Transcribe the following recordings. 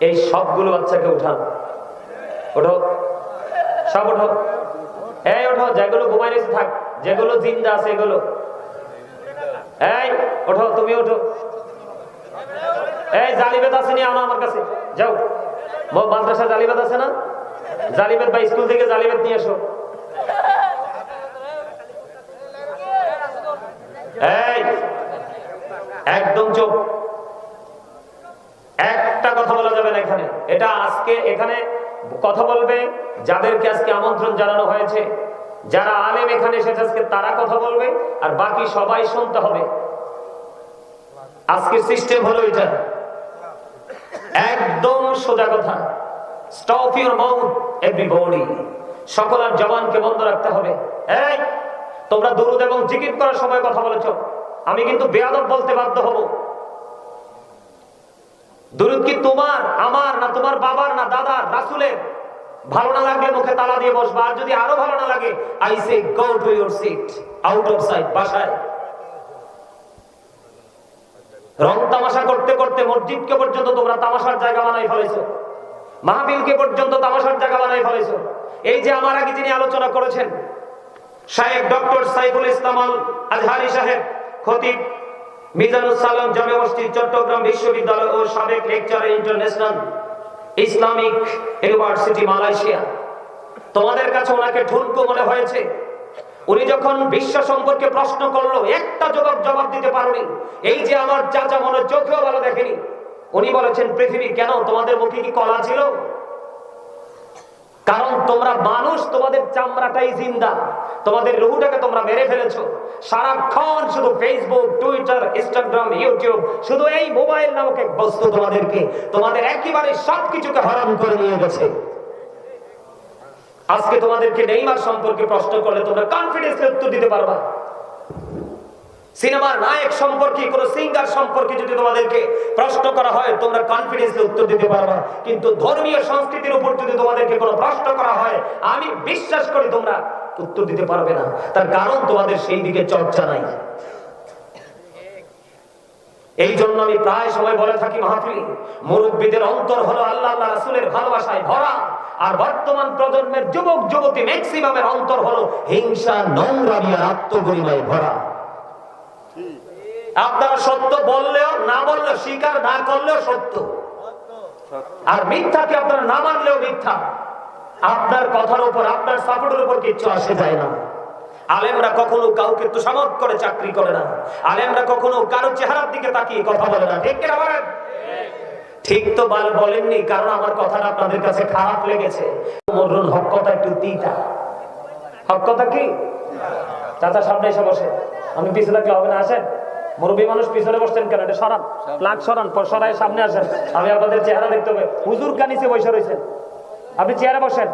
এই সবগুলো বাচ্চাকে উঠান। ওঠো। সব ওঠো। এই, ওঠো, যেগুলো ঘুমাই রয়েছে থাক। যেগুলো জিন্দা আছে এগুলো। এই, ওঠো, তুমি ওঠো। এই জালিবেদ আছে নিয়ে আনো আমার কাছে। যাও। মাদ্রাসা জালিবেদ আছে না? জালিবেদ বা স্কুল থেকে জালিবেদ নিয়ে এসো। এই, একদম চোখ কথা বলা যাবে না এখানে। এটা আজকে এখানে কথা বলবে, যাদেরকে আজকে আমন্ত্রণ জানানো হয়েছে। যারা আলেম এখানে এসেছে, আজকে তারা কথা বলবে, আর বাকি সবাই শুনতে হবে। আজকের সিস্টেম হলো এটা। একদম সোজা কথা। স্টপ ইউর মাউথ এভরিবডি সকল আর জবানকে বন্ধ রাখতে হবে। এই, তোমরা দুরুদ এবং জিকির করার সময় কথা বলেছ। আমি কিন্তু বেয়াদব বলতে বাধ্য হব। দুরুদ কি তোমার, আমার না তোমার বাবার না দাদার, রাসুলের, ভালো না লাগলে মুখে তালা দিয়ে বসবা। আর যদি আরও ভালো না লাগে I say go to your seat out of sight বাসায়। রং তামাশা করতে করতে মসজিদকে পর্যন্ত তোমরা তামাশার জায়গা বানাই ফেলেছো। মাহবিলকে পর্যন্ত তামাশার জায়গা বানাই ফেলেছো। এই যে আমার আগে যিনি আলোচনা করেছেন শাহেক ডক্টর সাইফুল ইসলাম আল আজহারি সাহেব, খতিব মিজানুল সালাম জামে মসজিদ, চট্টগ্রাম বিশ্ববিদ্যালয় ও সাবেক lecture International Islamic University, Malaysia. তোমাদের কাছে ওনাকে ঠুনকো মনে হয়েছে। উনি যখন বিশ্ব সম্পর্কে প্রশ্ন করল, একটা জবাব জবাব দিতে পারোনি। এই যে আমার চাচা মনে চোখেও ভালো দেখেনি। উনি বলেছেন, পৃথিবী, কেন? তোমাদের মুখে কি কলা ছিল? কারণ তোমরা মানুষ, তোমাদের চামড়াটাই জিন্দা। তোমাদের রুহুটাকে তোমরা মেরে ফেলেছো। সারাক্ষণ শুধু ফেসবুক টুইটার ইনস্টাগ্রাম ইউটিউব শুধু এই মোবাইল নামক এক বস্তু তোমাদেরকে, তোমাদের একেবারে সবকিছুকে হারাম করে নিয়ে গেছে। আজকে তোমাদেরকে নেইমার সম্পর্কে প্রশ্ন করলে তোমরা কনফিডেন্স উত্তর দিতে পারবা। সিনেমার নায়ক সম্পর্কে, কোন সিঙ্গার সম্পর্কে যদি তোমাদেরকে প্রশ্ন করা হয়, তোমরা কনফিডেন্সে উত্তর দিতে পারবা কিন্তু ধর্মীয় সংস্কৃতির উপর যদি তোমাদেরকে কোনো প্রশ্ন করা হয়, আমি বিশ্বাস করি তোমরা উত্তর দিতে পারবে না। তার কারণ তোমাদের সেই দিকে চর্চা নাই। এই জন্য আমি প্রায় সময় বলে থাকি মাহফিল। মুরব্বীদের অন্তর হলো আল্লাহ আল্লাহ রাসূলের ভালোবাসায় ভরা। আর বর্তমান প্রজন্মের যুবক, যুবতী ম্যাক্সিমামের অন্তর হলো হিংসা, নোংরামি আর আত্মগরিমায় ভরা। আপনারা সত্য বললেও, না বললেও, স্বীকার না করলেও সত্য। আর মিথ্যাকে আপনারা না মানলেও মিথ্যা? আপনার কথার উপর, আপনার সাপোর্টের উপর কিচ্ছু আসে যায় না। আলেমরা কখনো কাউকে তুষামত করে চাকরি করে না। আলেমরা কখনো কারও চেহারার দিকে তাকিয়ে কথা বলে না। ঠিক কিনা বলেন? ঠিক তো বল বলেননি, কারণ আমার কথাটা আপনাদের কাছে খারাপ লেগেছে। মরুন হক কথা একটু তিতা। হক কথা কি? চাচা সামনে এসে বসে। আমি পিছনে থাকলে হবে না, আসেন। মুরব্বী মানুষ পিছনে বসছেন কেন? এটা সরান। প্লাগ সরান পর সরাই সামনে আসেন। আমি আপনাদের চেহারা দেখতে হবে। হুজুর কানিসে বসে রয়েছেন। আপনি চেয়ারে বসেন।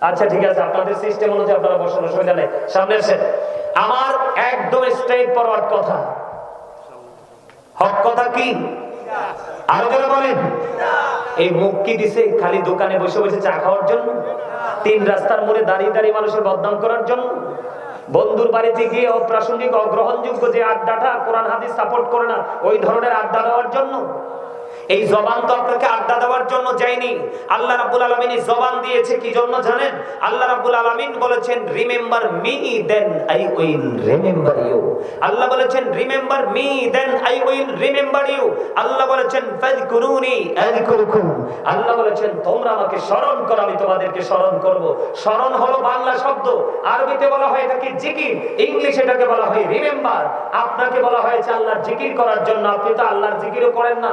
আচ্ছা ঠিক আছে। আপনাদের সিস্টেম অনুযায়ী আপনারা বসেন অসুবিধা নেই। সামনে আসেন। আমার একদম স্ট্রেট ফরওয়ার্ড কথা। হক কথা কি? আরও করে বলেন। এই মুখ কি দিছে? খালি দোকানে বসে বসে চা খাওয়ার জন্য? তিন রাস্তার মোড়ে দাঁড়িয়ে দাঁড়িয়ে মানুষের বদনাম করার জন্য? বন্ধুর বাড়িতে গিয়ে অপ্রাসঙ্গিক অগ্রহণযোগ্য যে আড্ডাটা কোরআন হাদিস সাপোর্ট করে না, ওই ধরনের আড্ডা দেওয়ার জন্য এই জবান তো আপনাকে আড্ডা দেওয়ার জন্য যায়নি। আল্লাহ রাব্বুল আলামিন এই জবান দিয়েছে, কি জন্য জানেন? আল্লাহ রাব্বুল আলামিন বলেছেন remember me then I will remember you আল্লাহ বলেছেন remember me then I will remember you আল্লাহ বলেছেন, ফাযকুরুনি আযকুরুকুম। আল্লাহ বলেছেন, তোমরা আমাকে স্মরণ করো, আমি তোমাদেরকে স্মরণ করব। স্মরণ হলো বাংলা শব্দ। আরবিতে বলা হয় এটাকে জিকির, ইংলিশে এটাকে বলা হয় রিমেম্বার। আপনাকে বলা হয়েছে আল্লাহর জিকির করার জন্য। আপনি তো আল্লাহর জিকিরও করেন না।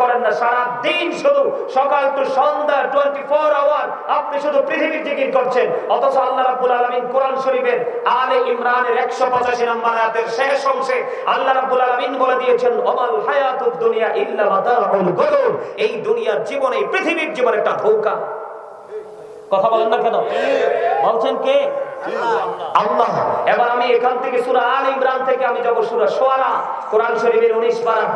করেন না সারা দিন শুধু সকাল টু সন্ধ্যা 24 আওয়ার আপনি শুধু পৃথিবীর করছেন। অথচ আল্লাহ রাব্বুল আলামিন কোরআন শরীফের আলে ইমরানের 185 নম্বর আয়াতের শেষ অংশে আল্লাহ রাব্বুল আলামিন বলে দিয়েছেন, ওমাল হায়াতুদ দুনিয়া ইল্লা মাতাউল গুরুর এই দুনিয়ার জীবনে পৃথিবীর জীবন একটা ধোঁকা। কথা বলেন না কেন? বলছেন কে? আল্লাহ। এবার আমি এখান থেকে সূরা আল ইমরান থেকে আমি সূরা শুআরা কোরআন শরীফের 19 পারা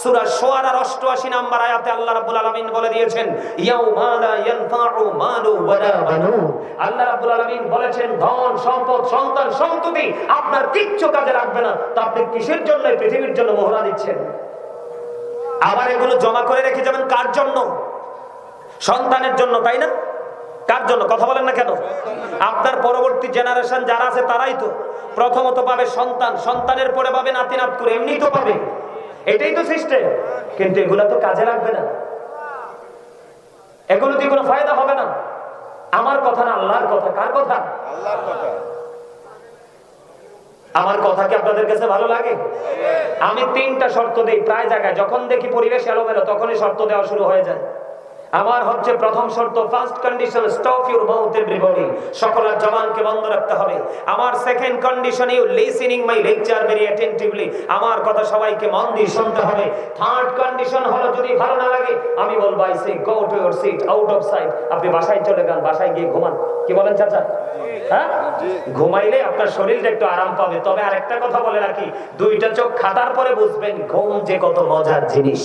সূরা শুআরার 88 নম্বর আয়াতে আল্লাহ বলে দিয়েছেন ইয়ানফাউ মালু ওয়ালা আল্লাহ রাব্বুল বলেছেন, ধন, সম্পদ, সন্তান সন্ততি আপনার কিচ্ছু কাজে লাগবে না। তা আপনি কিসের জন্য পৃথিবীর জন্য মোহরা দিচ্ছেন? আবার এগুলো জমা করে রেখে যাবেন কার জন্য? সন্তানের জন্য, তাই না? কার জন্য? কথা বলেন না কেন? আপনার পরবর্তী জেনারেশন যারা আছে তারাই তো। প্রথমত পাবে সন্তান। সন্তানের পরে পাবে নাতি নাত করে এমনি তো পাবে। এটাই তো সিস্টেম কিন্তু এগুলা তো কাজে লাগবে না। এগুলো দিয়ে কোনো ফায়দা হবে না। আমার কথা না আল্লাহর কথা। কার কথা? আল্লাহর কথা। আমার কথা কি আপনাদের কাছে ভালো লাগে? আমি তিনটা শর্ত দিই প্রায় জায়গায়। যখন দেখি পরিবেশ এলোমেলো তখনই শর্ত দেওয়া শুরু হয়ে যায়। আমার হচ্ছে প্রথম শর্ত first condition stop your mouth everybody সকল জবানকে বন্ধ রাখতে হবে। আমার second condition you listening my lecture very attentively আমার কথা সবাইকে মন দিয়ে শুনতে হবে। থার্ড কন্ডিশন হলো, যদি ভালো না লাগে, আমি বলব I say go to your seat out of sight আপনি বাসায় চলে যান, বাসায় গিয়ে ঘুমান। কি বলেন, চাচা? হ্যাঁ? ঘুমাইলে আপনার শরীরটা একটু আরাম পাবে। তবে আরেকটা কথা বলে রাখি, দুইটা চোখ খাতার পরে বুঝবেন, ঘুম যে কত মজার জিনিস।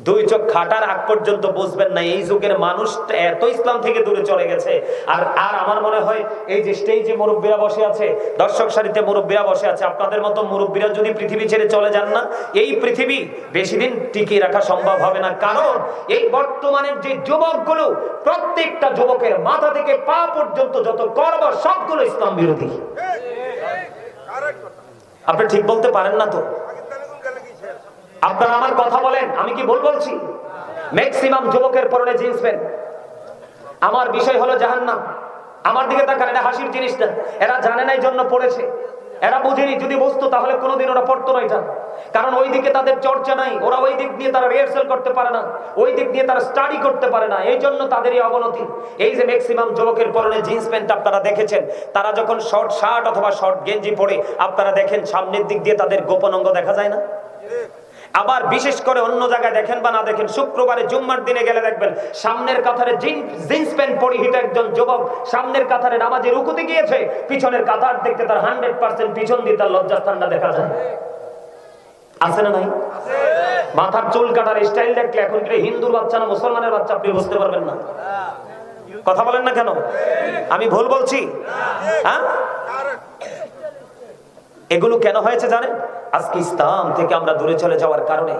দুই চোখ খাটার আগ পর্যন্ত বুঝবেন না এই যুগের মানুষটা এত ইসলাম থেকে দূরে চলে গেছে আর আর আমার মনে হয় এই যে স্টেজে মুরব্বীরা বসে আছে দর্শক সারিতে মুরব্বীরা বসে আছে আপনাদের মতো মুরব্বীরা যদি পৃথিবী ছেড়ে চলে যান না এই পৃথিবী বেশি দিন টিকিয়ে রাখা সম্ভব হবে না কারণ এই বর্তমানের যে যুবকগুলো প্রত্যেকটা যুবকের মাথা থেকে পা পর্যন্ত যত কর্ম সবগুলো ইসলাম বিরোধী আপনি ঠিক বলতে পারেন না তো আপনারা আমার কথা বলেন, আমি কি ভুল বলছি? ম্যাক্সিমাম যুবকের পরনে জিন্স প্যান্ট আমার বিষয় হলো জাহান্নাম। আমার দিকে তাকান, এটা হাসির জিনিস না এরা জানে না এই জন্য পড়েছে। এরা বুঝেনি, যদি বুঝতো তাহলে কোনোদিন ওরা পড়তো না এটা। কারণ ওই দিকে তাদের চর্চা নাই। ওরা ওই দিক দিয়ে তারা রিহার্সাল করতে পারে না। ওই দিক দিয়ে তারা স্টাডি করতে পারে না। এই জন্য তাদেরই অবনতি। এই যে ম্যাক্সিমাম যুবকের পরনে জিন্স প্যান্ট আপনারা দেখেছেন, তারা যখন শর্ট শার্ট অথবা শর্ট গেঞ্জি পরে আপনারা দেখেন, সামনের দিক দিয়ে তাদের গোপন অঙ্গ দেখা যায় না? আবার বিশেষ করে অন্য জায়গায় দেখেন বা না দেখেন, শুক্রবারে জুম্মার দিনে গেলে দেখবেন, সামনের কাতারে জিন্স প্যান্ট পরিহিত একজন যুবক সামনের কাতারে নামাজে রুকুতে গিয়েছে, পিছনের কাতার দেখতে তার হান্ড্রেড পার্সেন্ট পিছন দিয়ে তার লজ্জাস্থানটা দেখা যায়। আছে না নাই? মাথার চুল কাটার স্টাইল দেখলে এখন কি হিন্দুর বাচ্চা না মুসলমানের বাচ্চা, আপনি বুঝতে পারবেন না। কথা বলেন না কেন? আমি ভুল বলছি? হ্যাঁ? এগুলো কেন হয়েছে জানেন? আজকে ইসলাম থেকে আমরা দূরে চলে যাওয়ার কারণে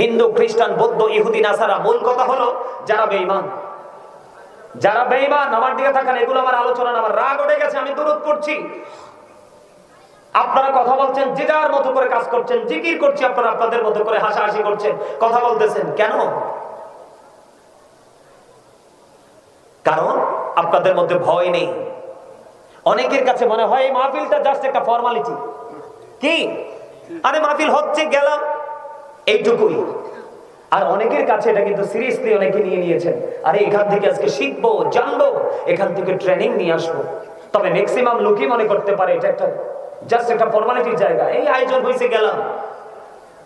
হিন্দু, খ্রিস্টান, বৌদ্ধ, ইহুদি, নাসারা মূল কথা হলো যারা বেঈমান। যারা বেঈমান, আমার দিকে থাকেন এগুলো আমার আলোচনা আমার রাগ উঠে গেছে, আমি দূরত করছি আপনারা কথা বলছেন, যে যার মতো করে কাজ করছেন, জিকির করছি, আপনারা আপনাদের মতো করে হাসাহাসি করছেন, কথা বলতেছেন, কেন? কারণ আপনাদের মধ্যে ভয় নেই। অনেকের কাছে মনে হয়, এই মাহফিলটা জাস্ট একটা ফর্মালিটি কি? আরে মাহফিল হচ্ছে, গেলাম। এইটুকুই। আর অনেকের কাছে এটা কিন্তু সিরিয়াসলি অনেকে নিয়ে নিয়েছেন। আরে এখান থেকে আজকে শিখব, জানব, এখান থেকে ট্রেনিং নিয়ে আসব। তবে ম্যাক্সিমাম লোকই মনে করতে পারে এটা একটা জাস্ট একটা ফর্মালিটির জায়গা। এই আয়োজন হয়েছে গেলাম।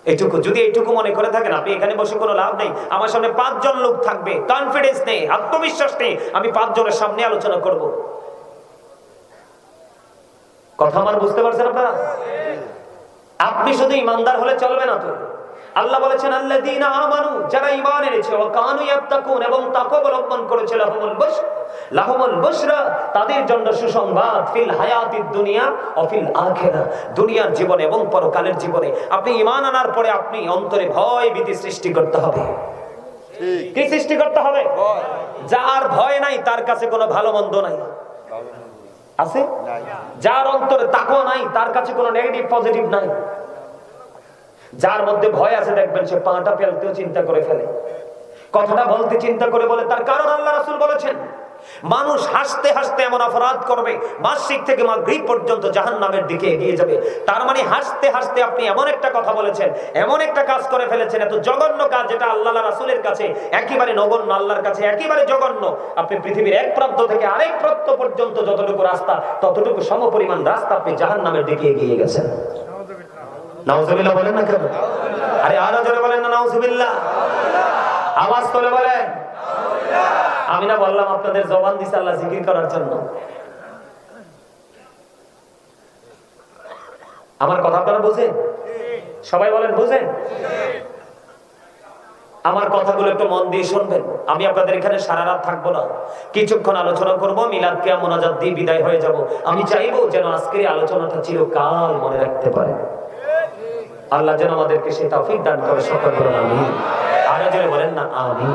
এইটুকু, যদি এইটুকু মনে করে থাকেন, আপনি এখানে বসে কোনো লাভ নেই। আমার সামনে পাঁচজন লোক থাকবে কনফিডেন্স নেই, আত্মবিশ্বাস নেই। আমি পাঁচজনের সামনে আলোচনা করব। কথা আমার বুঝতে পারছেন আপনারা? আপনি শুধু ইমানদার হলে চলবে না তো। আল্লাহ বলেছেন আল্লাযীনা আমানু যারা ঈমান এনেছে ওয়া কানু ইয়াত্তাকুন এবং তাকওয়া অবলম্বন করেছে লাহুমুল বুশ লাহুমুল বুশরা তাদের জন্য সুসংবাদ ফিল হায়াতিদ দুনিয়া ও ফিল আখিরা। দুনিয়ার জীবনে এবং পরকালের জীবনে। আপনি ঈমান আনার পরে আপনি অন্তরে ভয় ভীতি সৃষ্টি করতে হবে। কি সৃষ্টি করতে হবে? যার ভয় নাই তার কাছে কোনো ভালো মন্দ নাই। আছে? যার অন্তরে তাকো নাই, তার কাছে কোনো নেগেটিভ পজিটিভ নাই। যার মধ্যে ভয় আছে, দেখবেন সে পাটা ফেলতেও চিন্তা করে ফেলে। কথাটা বলতে চিন্তা করে বলে, তার কারণ আল্লাহ রাসুল বলেছেন। মানুষ হাসতে হাসতে এমন অপরাধ করবে মাসিক থেকে মাগরিব পর্যন্ত জাহান্নামের দিকে এগিয়ে যাবে। তার মানে হাসতে হাসতে আপনি এমন একটা কথা বলেছেন, এমন একটা কাজ করে ফেলেছেন, এত জঘন্য কাজ যেটা আল্লাহ রাসূলের কাছে একেবারে নগণ্য, আল্লাহর কাছে একেবারে জঘন্য। আপনি পৃথিবীর এক প্রান্ত থেকে আরেক প্রান্ত পর্যন্ত যতটুকু রাস্তা, ততটুকু সম সমপরিমাণ রাস্তা আপনি জাহান্নামের দিকে এগিয়ে গেছেন। আরে আরও জোরে বলেন না, নাউজুবিল্লাহ। আওয়াজ করে বলেন। আমি না বললাম আপনাদের জবান দিছে আল্লাহ জিকির করার জন্য। আমার কথা আপনারা বুঝেন? সবাই বলেন, বুঝেন? আমার কথাগুলো একটু মন দিয়ে শুনবেন। আমি আপনাদের এখানে সারা রাত থাকব না। কিছুক্ষণ আলোচনা করব, মিলাদ কেয়া মোনাজাত দিয়ে বিদায় হয়ে যাব। আমি চাইব যেন আজকের আলোচনাটা চিরকাল মনে রাখতে পারে। আল্লাহ যেন আমাদেরকে সে তৌফিক দান করে, সকল বলেন আমি আরও জোরে বলেন না আমি